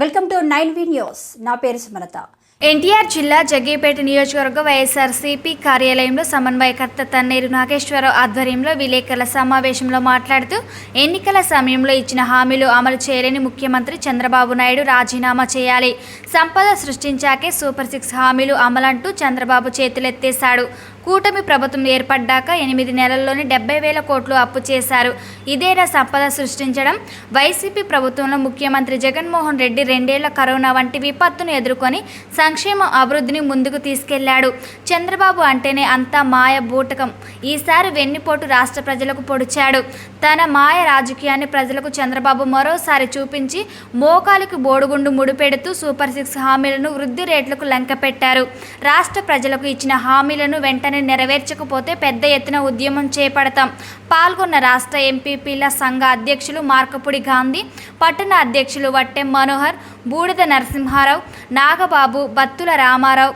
Welcome to nine V news. నా పేరు సుమలత. ఎన్టీఆర్ జిల్లా జగ్గేపేట నియోజకవర్గ వైఎస్ఆర్సీపీ కార్యాలయంలో సమన్వయకర్త తన్నేరు నాగేశ్వరరావు ఆధ్వర్యంలో విలేకరుల సమావేశంలో మాట్లాడుతూ ఎన్నికల సమయంలో ఇచ్చిన హామీలు అమలు చేయలేని ముఖ్యమంత్రి చంద్రబాబు నాయుడు రాజీనామా చేయాలి. సంపద సృష్టించాకే సూపర్ సిక్స్ హామీలు అమలంటూ చంద్రబాబు చేతులెత్తేశాడు. కూటమి ప్రభుత్వం ఏర్పడ్డాక ఎనిమిది నెలల్లోనే డెబ్బై వేల కోట్లు అప్పు చేశారు. ఇదేనా సంపద సృష్టించడం వైసీపీ ప్రభుత్వంలో ముఖ్యమంత్రి జగన్మోహన్ రెడ్డి రెండేళ్ళ కరోనా వంటి విపత్తును ఎదుర్కొని సంక్షేమ అభివృద్ధిని ముందుకు తీసుకెళ్ళాడు. చంద్రబాబు అంటేనే అంతా మాయ బూటకం. ఈసారి వెన్నుపోటు రాష్ట్ర ప్రజలకు పొడిచాడు. తన మాయ రాజకీయాన్ని ప్రజలకు చంద్రబాబు మరోసారి చూపించి మోకాలికి బోడుగుండు ముడిపెడుతూ సూపర్ సిక్స్ హామీలను వృద్ధి రేట్లకు లెంకపెట్టారు. రాష్ట్ర ప్రజలకు ఇచ్చిన హామీలను వెంటనే నెరవేర్చకపోతే పెద్ద ఎత్తున ఉద్యమం చేపడతాం. పాల్గొన్న రాష్ట్ర ఎంపీపీల సంఘ అధ్యక్షులు మార్కపుడి గాంధీ పట్టణ అధ్యక్షులు వట్టెం మనోహర్ బూడిద నరసింహారావు నాగబాబు బత్తుల రామారావు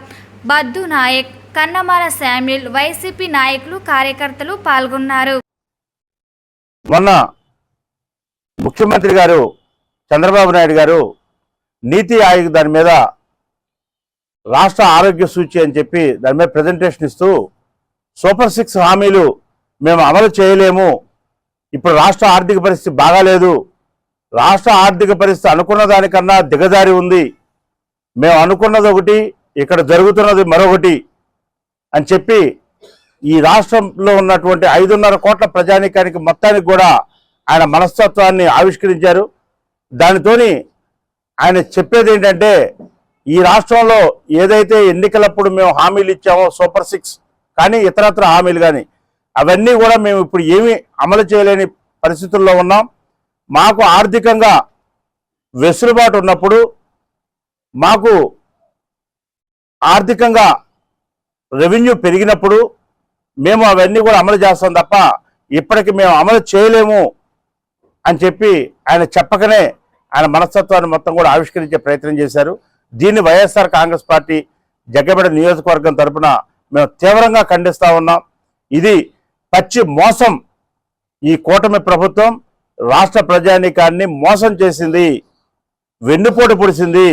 బద్దు నాయక్ కన్నమాల శామ్యుల్ వైసీపీ నాయకులు కార్యకర్తలు పాల్గొన్నారు. మొన్న ముఖ్యమంత్రి గారు చంద్రబాబు నాయుడు గారు నీతి ఆయోగ్ దాని మీద రాష్ట్ర ఆరోగ్య సూచి అని చెప్పి దాని మీద ప్రజెంటేషన్ ఇస్తూ సూపర్ సిక్స్ హామీలు మేము అమలు చేయలేము. ఇప్పుడు రాష్ట్ర ఆర్థిక పరిస్థితి బాగాలేదు. రాష్ట్ర ఆర్థిక పరిస్థితి అనుకున్న దానికన్నా దిగజారి ఉంది. మేము అనుకున్నది ఒకటి ఇక్కడ జరుగుతున్నది మరొకటి అని చెప్పి ఈ రాష్ట్రంలో ఉన్నటువంటి ఐదున్నర కోట్ల ప్రజానీకానికి మొత్తానికి కూడా ఆయన మనస్తత్వాన్ని ఆవిష్కరించారు. దానితోని ఆయన చెప్పేది ఏంటంటే ఈ రాష్ట్రంలో ఏదైతే ఎన్నికలప్పుడు మేము హామీలు ఇచ్చామో సూపర్ సిక్స్ కానీ ఇతరత్ర హామీలు కానీ అవన్నీ కూడా మేము ఇప్పుడు ఏమీ అమలు చేయలేని పరిస్థితుల్లో ఉన్నాం. మాకు ఆర్థికంగా వెసులుబాటు ఉన్నప్పుడు మాకు ఆర్థికంగా రెవెన్యూ పెరిగినప్పుడు మేము అవన్నీ కూడా అమలు చేస్తాం తప్ప ఇప్పటికి మేము అమలు చేయలేము అని చెప్పి ఆయన చెప్పకనే ఆయన మనస్తత్వాన్ని మొత్తం కూడా ఆవిష్కరించే ప్రయత్నం చేశారు. దీన్ని వైఎస్ఆర్ కాంగ్రెస్ పార్టీ జగ్గబెడ నియోజకవర్గం తరఫున మేము తీవ్రంగా ఖండిస్తూ ఉన్నాం. ఇది పచ్చి మోసం ఈ కూటమి ప్రభుత్వం రాష్ట్ర ప్రజానీకాన్ని మోసం చేసింది వెన్నుపోటు పొడిచింది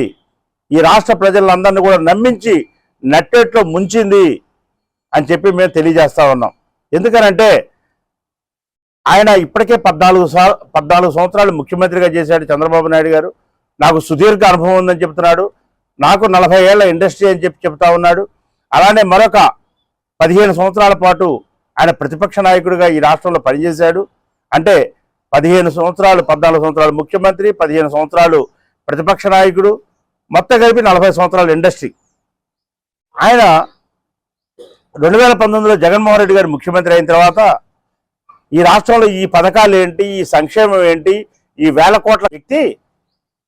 ఈ రాష్ట్ర ప్రజలందరినీ కూడా నమ్మించి నట్టేట్లో ముంచింది అని చెప్పి మేము తెలియజేస్తా ఉన్నాం. ఎందుకనంటే ఆయన ఇప్పటికే పద్నాలుగు సార్ పద్నాలుగు సంవత్సరాలు ముఖ్యమంత్రిగా చేశాడు చంద్రబాబు నాయుడు గారు. నాకు సుదీర్ఘ అనుభవం ఉందని చెప్తున్నాడు. నాకు నలభై ఏళ్ళ ఇండస్ట్రీ అని చెప్పి చెప్తా ఉన్నాడు. అలానే మరొక పదిహేను సంవత్సరాల పాటు ఆయన ప్రతిపక్ష నాయకుడిగా ఈ రాష్ట్రంలో పనిచేశాడు. అంటే పదిహేను సంవత్సరాలు పద్నాలుగు సంవత్సరాలు ముఖ్యమంత్రి పదిహేను సంవత్సరాలు ప్రతిపక్ష నాయకుడు మొత్తం కలిపి నలభై సంవత్సరాలు ఇండస్ట్రీ. ఆయన రెండు వేల పంతొమ్మిదిలో జగన్మోహన్ రెడ్డి గారు ముఖ్యమంత్రి అయిన తర్వాత ఈ రాష్ట్రంలో ఈ పథకాలు ఏంటి ఈ సంక్షేమం ఏంటి ఈ వేల కోట్ల వ్యక్తి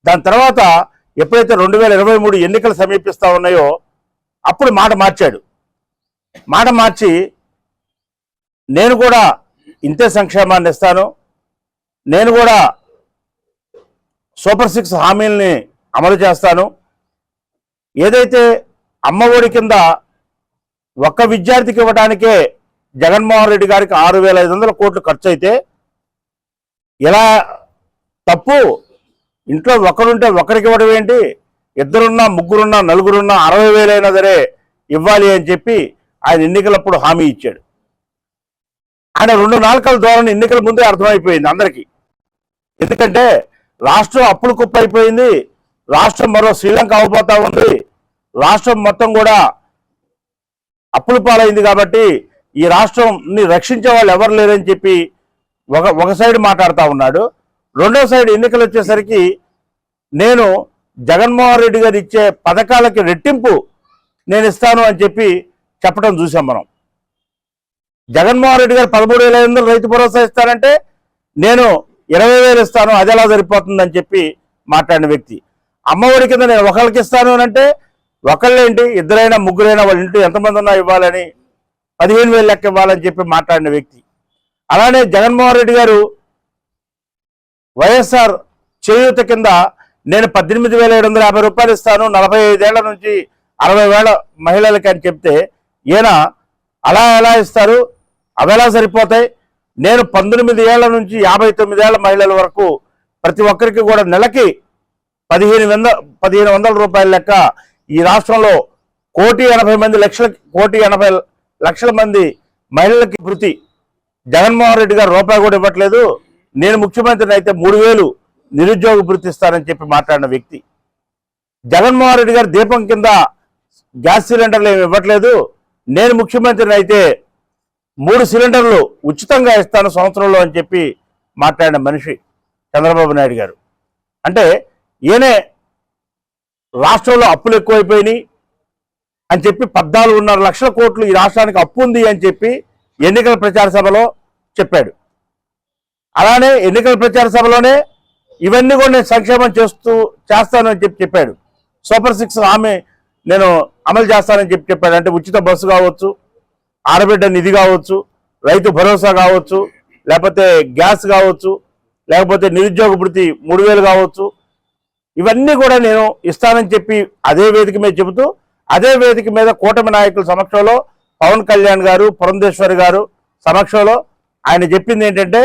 దాని తర్వాత ఎప్పుడైతే రెండు వేల ఇరవై మూడు ఎన్నికలు సమీపిస్తా ఉన్నాయో అప్పుడు మాట మార్చాడు. మాట మార్చి నేను కూడా ఇంతే సంక్షేమాన్ని ఇస్తాను. నేను కూడా సూపర్ సిక్స్ హామీల్ని అమలు చేస్తాను. ఏదైతే అమ్మఒడి కింద ఒక్క విద్యార్థికి ఇవ్వడానికే జగన్మోహన్ రెడ్డి గారికి ఆరు వేల ఐదు వందల కోట్లు ఖర్చు అయితే ఇలా తప్పు ఇంట్లో ఒకరుంటే ఒకరికి ఇవ్వడం ఏంటి? ఇద్దరున్నా ముగ్గురున్నా నలుగురున్నా అరవై వేలైనా సరే ఇవ్వాలి అని చెప్పి ఆయన ఎన్నికలప్పుడు హామీ ఇచ్చాడు. ఆయన రెండు నాలుకల ధోరణి ఎన్నికల ముందే అర్థమైపోయింది అందరికీ. ఎందుకంటే రాష్ట్రం అప్పులు కుప్పైపోయింది రాష్ట్రం మరో శ్రీలంక అవబోతా ఉంది రాష్ట్రం మొత్తం కూడా అప్పుల పాలైంది కాబట్టి ఈ రాష్ట్రంని రక్షించే వాళ్ళు ఎవరు లేరని చెప్పి ఒక ఒక సైడ్ మాట్లాడుతూ ఉన్నాడు. రెండో సైడ్ ఎన్నికలు వచ్చేసరికి నేను జగన్మోహన్ రెడ్డి గారు ఇచ్చే పథకాలకి రెట్టింపు నేను ఇస్తాను అని చెప్పి చెప్పడం చూసాం మనం. జగన్మోహన్ రెడ్డి గారు పదమూడు వేల ఐదు రైతు భరోసా ఇస్తానంటే నేను ఇరవై వేలు ఇస్తాను అది ఎలా సరిపోతుందని చెప్పి మాట్లాడిన వ్యక్తి. అమ్మఒడి కింద నేను ఒకరికి ఇస్తాను అని అంటే ఒకళ్ళేంటి ఇద్దరైనా ముగ్గురైనా వాళ్ళ ఇంట్లో ఎంతమంది ఉన్నా ఇవ్వాలని పదిహేను వేలు లెక్క ఇవ్వాలని చెప్పి మాట్లాడిన వ్యక్తి. అలానే జగన్మోహన్ రెడ్డి గారు వైఎస్ఆర్ చేయూత కింద నేను పద్దెనిమిది వేల ఏడు వందల యాభై రూపాయలు ఇస్తాను నలభై ఐదేళ్ళ నుంచి అరవై వేల మహిళలకి అని చెప్తే ఈయన అలా ఎలా ఇస్తారు? అవి ఎలా సరిపోతాయి? నేను పంతొమ్మిది ఏళ్ళ నుంచి యాభై తొమ్మిదేళ్ళ మహిళల వరకు ప్రతి ఒక్కరికి కూడా నెలకి పదిహేను వందల పదిహేను వందల రూపాయల లెక్క ఈ రాష్ట్రంలో కోటి ఎనభై మంది లక్షల కోటి ఎనభై లక్షల మంది మహిళలకి వృత్తి జగన్మోహన్ రెడ్డి గారు రూపాయి కూడా ఇవ్వట్లేదు. నేను ముఖ్యమంత్రిని అయితే మూడు వేలు నిరుద్యోగ గుర్తిస్తానని చెప్పి మాట్లాడిన వ్యక్తి. జగన్మోహన్ రెడ్డి గారు దీపం కింద గ్యాస్ సిలిండర్లు ఏమి ఇవ్వట్లేదు. నేను ముఖ్యమంత్రిని అయితే మూడు సిలిండర్లు ఉచితంగా ఇస్తాను సంవత్సరంలో అని చెప్పి మాట్లాడిన మనిషి చంద్రబాబు నాయుడు గారు. అంటే ఈయనే రాష్ట్రంలో అప్పులు ఎక్కువైపోయినాయి అని చెప్పి పద్నాలుగున్నర లక్షల కోట్లు ఈ రాష్ట్రానికి అప్పు ఉంది అని చెప్పి ఎన్నికల ప్రచార సభలో చెప్పాడు. అలానే ఎన్నికల ప్రచార సభలోనే ఇవన్నీ కూడా నేను సంక్షేమం చేస్తూ చేస్తానని చెప్పి చెప్పాడు. సూపర్ సిక్స్ హామీ నేను అమలు చేస్తానని చెప్పి చెప్పాడు. అంటే ఉచిత బస్సు కావచ్చు ఆడబిడ్డ నిధి కావచ్చు రైతు భరోసా కావచ్చు లేకపోతే గ్యాస్ కావచ్చు లేకపోతే నిరుద్యోగ వృత్తి మూడు వేలు కావచ్చు. ఇవన్నీ కూడా నేను ఇస్తానని చెప్పి అదే వేదిక మీద చెబుతూ అదే వేదిక మీద కూటమి నాయకుల సమక్షంలో పవన్ కళ్యాణ్ గారు పురంధేశ్వరి గారు సమక్షంలో ఆయన చెప్పింది ఏంటంటే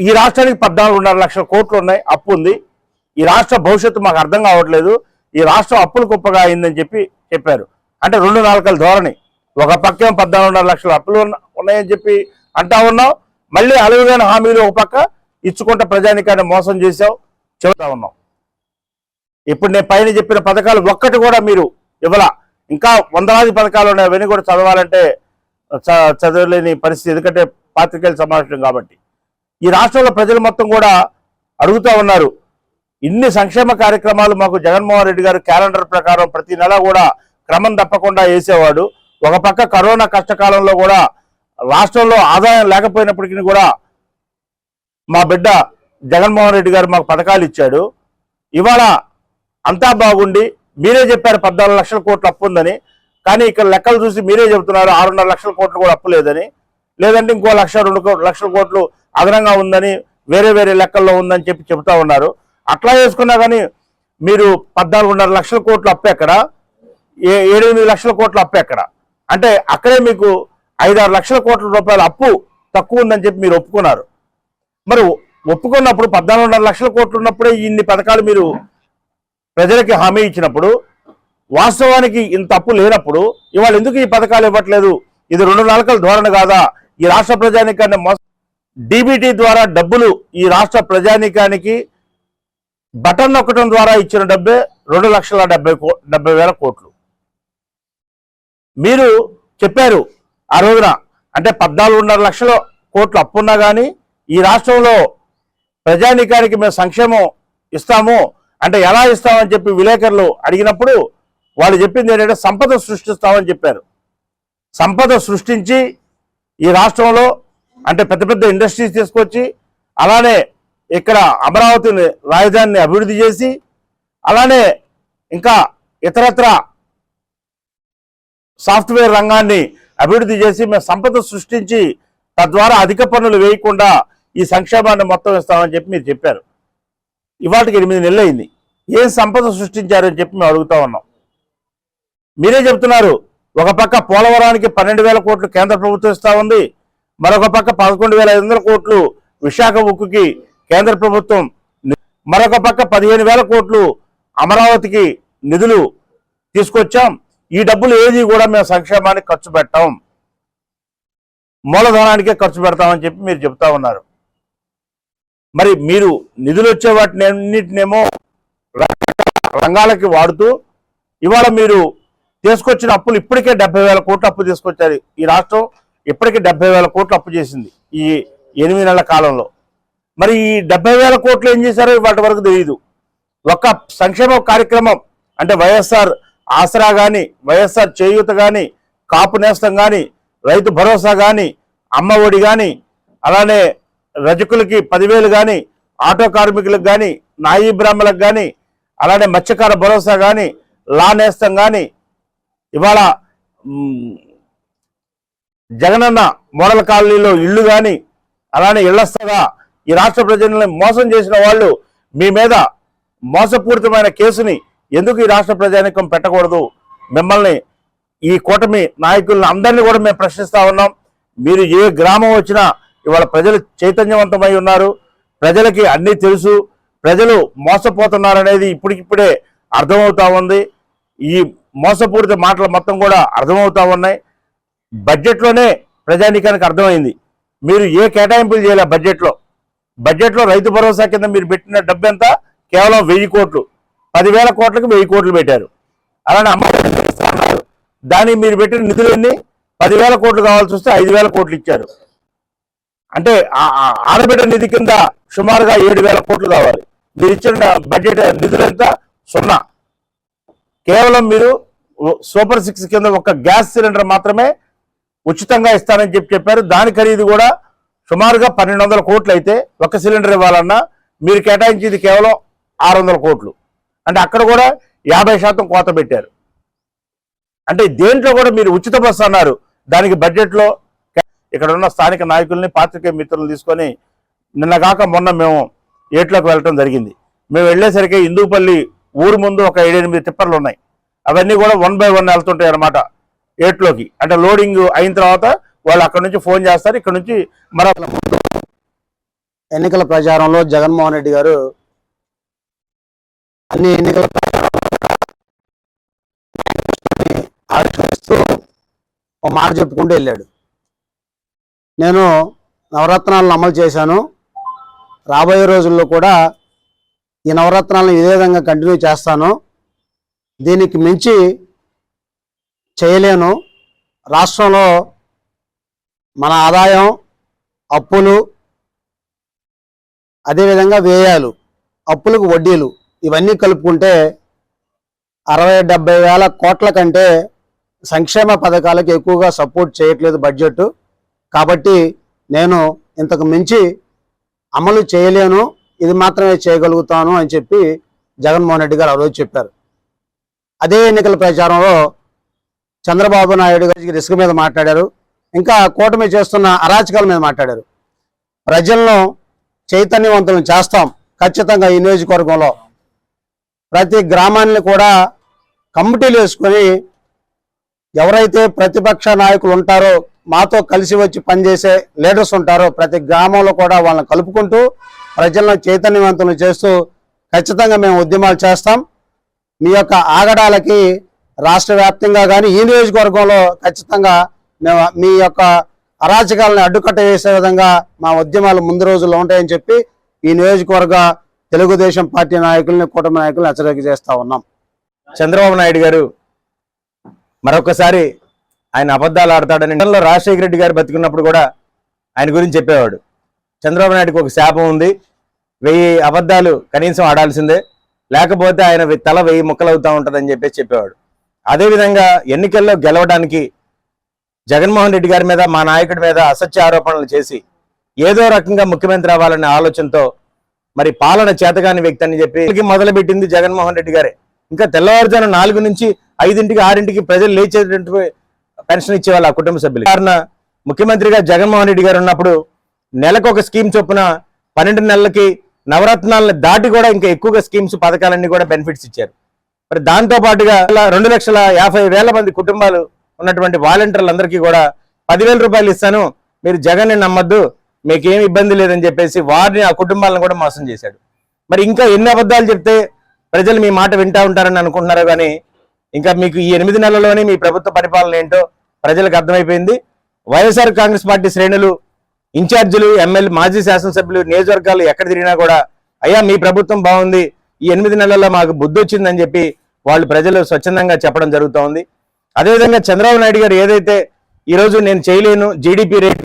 ఈ రాష్ట్రానికి పద్నాలుగున్నర లక్షల కోట్లు ఉన్నాయి అప్పు ఉంది. ఈ రాష్ట్ర భవిష్యత్తు మాకు అర్థం కావట్లేదు. ఈ రాష్ట్రం అప్పులు కుప్పగా అయిందని చెప్పి చెప్పారు. అంటే రెండు నాలుకల ధోరణి. ఒక పక్కేమో పద్నాలుగున్నర లక్షల అప్పులు ఉన్నాయని చెప్పి అంటా ఉన్నాం మళ్ళీ అలుగుదైన హామీలు ఒక పక్క ఇచ్చుకుంటే ప్రజానికాన్ని మోసం చేసావు చెబుతా ఉన్నాం ఇప్పుడు నేను పైన చెప్పిన పథకాలు ఒక్కటి కూడా మీరు ఇవ్వలా. ఇంకా వందలాది పథకాలు ఉన్నాయి. అవన్నీ కూడా చదవాలంటే చ- చదవలేని పరిస్థితి. ఎందుకంటే పాత్రికేయుల సమావేశం కాబట్టి. ఈ రాష్ట్రంలో ప్రజలు మొత్తం కూడా అడుగుతూ ఉన్నారు. ఇన్ని సంక్షేమ కార్యక్రమాలు మాకు జగన్మోహన్ రెడ్డి గారు క్యాలెండర్ ప్రకారం ప్రతి నెల కూడా క్రమం తప్పకుండా వేసేవాడు. ఒక పక్క కరోనా కష్టకాలంలో కూడా రాష్ట్రంలో ఆదాయం లేకపోయినప్పటికీ కూడా మా బిడ్డ జగన్మోహన్ రెడ్డి గారు మాకు పథకాలు ఇచ్చాడు. ఇవాళ అంతా బాగుండి మీరే చెప్పారు పద్నాలుగు లక్షల కోట్లు అప్పు ఉందని కానీ ఇక్కడ లెక్కలు చూసి మీరే చెబుతున్నారు ఆరున్నర లక్షల కోట్లు కూడా అప్పు లేదని లేదంటే ఇంకో లక్ష రెండు లక్షల కోట్లు అదనంగా ఉందని వేరే వేరే లెక్కల్లో ఉందని చెప్పి చెబుతా ఉన్నారు. అట్లా చేసుకున్నా కానీ మీరు పద్నాలుగున్నర లక్షల కోట్లు అప్పు ఎక్కడ? ఏ ఏడెనిమిది లక్షల కోట్లు అప్పు ఎక్కడ? అంటే అక్కడే మీకు ఐదారు లక్షల కోట్ల రూపాయల అప్పు తక్కువ ఉందని చెప్పి మీరు ఒప్పుకున్నారు. మరి ఒప్పుకున్నప్పుడు పద్నాలుగున్నర లక్షల కోట్లు ఉన్నప్పుడే ఇన్ని పథకాలు మీరు ప్రజలకి హామీ ఇచ్చినప్పుడు వాస్తవానికి ఇంత అప్పు లేనప్పుడు ఇవాళ ఎందుకు ఈ పథకాలు ఇవ్వట్లేదు? ఇది రెండు నాలుకల ధోరణి కాదా? ఈ రాష్ట్ర ప్రజానికాన్ని మోస డీబీటీ ద్వారా డబ్బులు ఈ రాష్ట్ర ప్రజానికానికి బటన్ నొక్కడం ద్వారా ఇచ్చిన డబ్బే రెండు లక్షల డెబ్బై కో డెబ్బై వేల కోట్లు. మీరు చెప్పారు ఆ రోజున అంటే పద్నాలుగున్నర లక్షల కోట్లు అప్పున్నా కానీ ఈ రాష్ట్రంలో ప్రజానీకానికి మేము సంక్షేమం ఇస్తాము అంటే ఎలా ఇస్తామని చెప్పి విలేకరులు అడిగినప్పుడు వాళ్ళు చెప్పింది ఏంటంటే సంపద సృష్టిస్తామని చెప్పారు. సంపద సృష్టించి ఈ రాష్ట్రంలో అంటే పెద్ద పెద్ద ఇండస్ట్రీస్ తీసుకొచ్చి అలానే ఇక్కడ అమరావతిని రాజధానిని అభివృద్ధి చేసి అలానే ఇంకా ఇతరత్ర సాఫ్ట్వేర్ రంగాన్ని అభివృద్ధి చేసి మేము సంపద సృష్టించి తద్వారా అధిక పన్నులు వేయకుండా ఈ సంక్షేమాన్ని మొత్తం ఇస్తామని చెప్పి మీరు చెప్పారు. ఇవాటికి ఎనిమిది నెలలు అయింది ఏం సంపద సృష్టించారని చెప్పి మేము అడుగుతా ఉన్నాం. మీరే చెప్తున్నారు ఒక పక్క పోలవరానికి పన్నెండు వేల కోట్లు కేంద్ర ప్రభుత్వం ఇస్తా ఉంది. మరొక పక్క పదకొండు వేల ఐదు వందల కోట్లు విశాఖ ఉక్కుకి కేంద్ర ప్రభుత్వం మరొక పక్క పదిహేను వేల కోట్లు అమరావతికి నిధులు తీసుకొచ్చాం. ఈ డబ్బులు ఏది కూడా మేము సంక్షేమానికి ఖర్చు పెట్టాం. మూలధనానికే ఖర్చు పెడతామని చెప్పి మీరు చెప్తా ఉన్నారు. మరి మీరు నిధులు వచ్చే వాటిని అన్నిటినేమో రంగాలకి వాడుతూ ఇవాళ మీరు తీసుకొచ్చిన అప్పులు ఇప్పటికే డెబ్బై వేల కోట్లు అప్పు తీసుకొచ్చారు ఈ రాష్ట్రం. ఇప్పటికే డెబ్బై వేల కోట్లు అప్పు చేసింది ఈ ఎనిమిది నెలల కాలంలో. మరి ఈ డెబ్బై వేల కోట్లు ఏం చేశారో వాటి వరకు తెలియదు ఒక సంక్షేమ కార్యక్రమం అంటే వైఎస్ఆర్ ఆసరా కానీ వైఎస్ఆర్ చేయూత కానీ కాపు నేస్తం కానీ రైతు భరోసా కానీ అమ్మ ఒడి కానీ అలానే రజకులకి పదివేలు కానీ ఆటో కార్మికులకు కానీ నాయీ బ్రాహ్మలకు కానీ అలానే మత్స్యకార భరోసా కానీ లా నేస్తం కానీ ఇవాళ జగనన్న మోడల్ కాలనీలో ఇళ్ళు కానీ అలానే ఇళ్ళస్తగా ఈ రాష్ట్ర ప్రజలను మోసం చేసిన వాళ్ళు మీ మీద మోసపూరితమైన కేసుని ఎందుకు ఈ రాష్ట్ర ప్రజానికం పెట్టకూడదు? మిమ్మల్ని ఈ కూటమి నాయకులను అందరినీ కూడా మేము ప్రశ్నిస్తూ ఉన్నాం. మీరు ఏ గ్రామం వచ్చినా ఇవాళ ప్రజలు చైతన్యవంతమై ఉన్నారు. ప్రజలకి అన్నీ తెలుసు. ప్రజలు మోసపోతున్నారనేది ఇప్పటికిప్పుడే అర్థమవుతా ఉంది. ఈ మోసపూరిత మాటలు మొత్తం కూడా అర్థమవుతా ఉన్నాయి. బడ్జెట్లోనే ప్రజానీకానికి అర్థమైంది. మీరు ఏ కేటాయింపులు చేయలే బడ్జెట్లో? బడ్జెట్లో రైతు భరోసా కింద మీరు పెట్టిన డబ్బు ఎంత కేవలం వెయ్యి కోట్లు. పదివేల కోట్లకు వెయ్యి కోట్లు పెట్టారు. అలానే అమ్మ అన్నారు దానికి మీరు పెట్టిన నిధులన్నీ పదివేల కోట్లు కావాల్సి వస్తే ఐదు వేల కోట్లు ఇచ్చారు. అంటే ఆడబిడ్డ నిధి కింద సుమారుగా ఏడు వేల కోట్లు కావాలి. మీరు ఇచ్చిన బడ్జెట్ నిధులంతా సున్నా. కేవలం మీరు సూపర్ సిక్స్ కింద ఒక గ్యాస్ సిలిండర్ మాత్రమే ఉచితంగా ఇస్తానని చెప్పి చెప్పారు. దాని ఖరీదు కూడా సుమారుగా పన్నెండు వందల కోట్లు అయితే ఒక సిలిండర్ ఇవ్వాలన్నా మీరు కేటాయించేది కేవలం ఆరు వందల కోట్లు. అంటే అక్కడ కూడా యాభై శాతం కోత పెట్టారు. అంటే దేంట్లో కూడా మీరు ఉచిత బస్సు అన్నారు. దానికి బడ్జెట్లో ఇక్కడ ఉన్న స్థానిక నాయకుల్ని పాత్రికేయ మిత్రులను తీసుకొని నిన్నగాక మొన్న మేము ఏట్లోకి వెళ్ళటం జరిగింది. మేము వెళ్ళేసరికి ఇందుపల్లి ఊరు ముందు ఒక ఏడెనిమిది టిప్పర్లు ఉన్నాయి. అవన్నీ కూడా వన్ బై వన్ వెళ్తుంటాయి అనమాట ఏట్లోకి. అంటే లోడింగ్ అయిన తర్వాత వాళ్ళు అక్కడ నుంచి ఫోన్ చేస్తారు ఇక్కడ నుంచి మరొక ఎన్నికల ప్రచారంలో జగన్మోహన్ రెడ్డి గారు అన్ని ఎన్నికల ఆవిష్కరిస్తూ ఒక మాట చెప్పుకుంటూ వెళ్ళాడు. నేను నవరత్నాలను అమలు చేశాను. రాబోయే రోజుల్లో కూడా ఈ నవరత్నాలను ఇదే విధంగా కంటిన్యూ చేస్తాను దీనికి మించి చేయలేను. రాష్ట్రంలో మన ఆదాయం అప్పులు అదేవిధంగా వ్యయాలు అప్పులకు వడ్డీలు ఇవన్నీ కలుపుకుంటే అరవై డెబ్బై వేల కోట్ల కంటే సంక్షేమ పథకాలకు ఎక్కువగా సపోర్ట్ చేయట్లేదు బడ్జెట్ కాబట్టి నేను ఇంతకు మించి అమలు చేయలేను. ఇది మాత్రమే చేయగలుగుతాను అని చెప్పి జగన్మోహన్ రెడ్డి గారు ఆ రోజు చెప్పారు. అదే ఎన్నికల ప్రచారంలో చంద్రబాబు నాయుడు గారి రిస్క్ మీద మాట్లాడారు. ఇంకా కూటమి చేస్తున్న అరాచకాల మీద మాట్లాడారు. ప్రజలను చైతన్యవంతులను చేస్తాం. ఖచ్చితంగా ఈ నియోజకవర్గంలో ప్రతి గ్రామాన్ని కూడా కమిటీలు వేసుకొని ఎవరైతే ప్రతిపక్ష నాయకులు ఉంటారో మాతో కలిసి వచ్చి పనిచేసే లీడర్స్ ఉంటారో ప్రతి గ్రామంలో కూడా వాళ్ళని కలుపుకుంటూ ప్రజలను చైతన్యవంతులు చేస్తూ ఖచ్చితంగా మేము ఉద్యమాలు చేస్తాం. మీ యొక్క ఆగడాలకి రాష్ట్ర వ్యాప్తంగా కానీ ఈ నియోజకవర్గంలో ఖచ్చితంగా మేము మీ యొక్క అరాచకాలను అడ్డుకట్ట వేసే విధంగా మా ఉద్యమాలు ముందు రోజుల్లో ఉంటాయని చెప్పి ఈ నియోజకవర్గ తెలుగుదేశం పార్టీ నాయకుల్ని కుటుంబ నాయకులను హెచ్చరిక చేస్తూ ఉన్నాం. చంద్రబాబు నాయుడు గారు మరొకసారి ఆయన అబద్ధాలు ఆడతాడని రాజశేఖర రెడ్డి గారు బతికున్నప్పుడు కూడా ఆయన గురించి చెప్పేవాడు. చంద్రబాబు నాయుడుకి ఒక శాపం ఉంది. వెయ్యి అబద్ధాలు కనీసం ఆడాల్సిందే. లేకపోతే ఆయన తల వెయ్యి ముక్కలు ముక్కలవుతా ఉంటుందని చెప్పేసి చెప్పేవాడు. అదేవిధంగా ఎన్నికల్లో గెలవడానికి జగన్మోహన్ రెడ్డి గారి మీద మా నాయకుడి మీద అసత్య ఆరోపణలు చేసి ఏదో రకంగా ముఖ్యమంత్రి అవ్వాలనే ఆలోచనతో మరి పాలన చేతగాని వ్యక్తి అని చెప్పి మొదలుపెట్టింది జగన్మోహన్ రెడ్డి గారే. ఇంకా తెల్లవారుజాము నాలుగు నుంచి ఐదింటికి ఆరింటికి ప్రజలు లేచేటువంటి పెన్షన్ ఇచ్చేవాళ్ళు ఆ కుటుంబ సభ్యులు కారణ ముఖ్యమంత్రిగా జగన్మోహన్ రెడ్డి గారు ఉన్నప్పుడు నెలకు ఒక స్కీమ్ చొప్పున పన్నెండు నెలలకి నవరత్నాలను దాటి కూడా ఇంకా ఎక్కువగా స్కీమ్స్ పథకాలన్నీ కూడా బెనిఫిట్స్ ఇచ్చారు. మరి దాంతో పాటుగా రెండు లక్షల యాభై వేల మంది కుటుంబాలు ఉన్నటువంటి వాలంటీర్లందరికీ కూడా పదివేల రూపాయలు ఇస్తాను. మీరు జగన్ని నమ్మద్దు మీకు ఏమి ఇబ్బంది లేదని చెప్పేసి వారిని ఆ కుటుంబాలను కూడా మోసం చేశాడు. మరి ఇంకా ఎన్ని అబద్ధాలు చెప్తే ప్రజలు మీ మాట వింటా ఉంటారని అనుకుంటున్నారు కానీ ఇంకా మీకు ఈ ఎనిమిది నెలల్లోనే మీ ప్రభుత్వ పరిపాలన ఏంటో ప్రజలకు అర్థమైపోయింది. వైఎస్ఆర్ కాంగ్రెస్ పార్టీ శ్రేణులు ఇన్ఛార్జీలు ఎమ్మెల్యే మాజీ శాసనసభ్యులు నియోజకవర్గాలు ఎక్కడ తిరిగినా కూడా అయ్యా మీ ప్రభుత్వం బాగుంది. ఈ ఎనిమిది నెలల్లో మాకు బుద్ధి వచ్చిందని చెప్పి వాళ్ళు ప్రజలు స్వచ్ఛందంగా చెప్పడం జరుగుతూ ఉంది అదేవిధంగా చంద్రబాబు నాయుడు గారు ఏదైతే ఈ రోజు నేను చేయలేను జీడిపి రేట్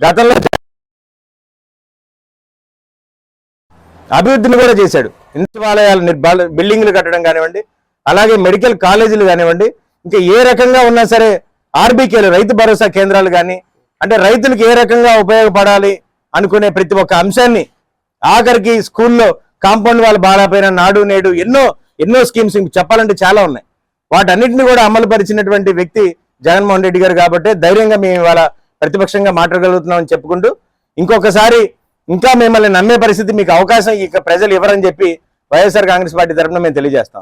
గతంలో అభివృద్ధిని కూడా చేశాడు. సచివాలయాలు బిల్డింగ్లు కట్టడం కానివ్వండి అలాగే మెడికల్ కాలేజీలు కానివ్వండి ఇంకా ఏ రకంగా ఉన్నా సరే ఆర్బీకేలు రైతు భరోసా కేంద్రాలు కానీ అంటే రైతులకు ఏ రకంగా ఉపయోగపడాలి అనుకునే ప్రతి ఒక్క అంశాన్ని ఆఖరికి స్కూల్లో కాంపౌండ్ వాళ్ళు బాగాపోయిన నాడు నేడు ఎన్నో ఎన్నో స్కీమ్స్ చెప్పాలంటే చాలా ఉన్నాయి. వాటన్నిటిని కూడా అమలు పరిచినటువంటి వ్యక్తి జగన్మోహన్ రెడ్డి గారు కాబట్టి ధైర్యంగా మేము ఇవాళ ప్రతిపక్షంగా మాట్లాడగలుగుతున్నామని చెప్పుకుంటూ ఇంకొకసారి ఇంకా మిమ్మల్ని నమ్మే పరిస్థితి మీకు అవకాశం ఇక ప్రజలు ఇవ్వరని చెప్పి వైఎస్ఆర్ కాంగ్రెస్ పార్టీ తరఫున మేము తెలియజేస్తాం.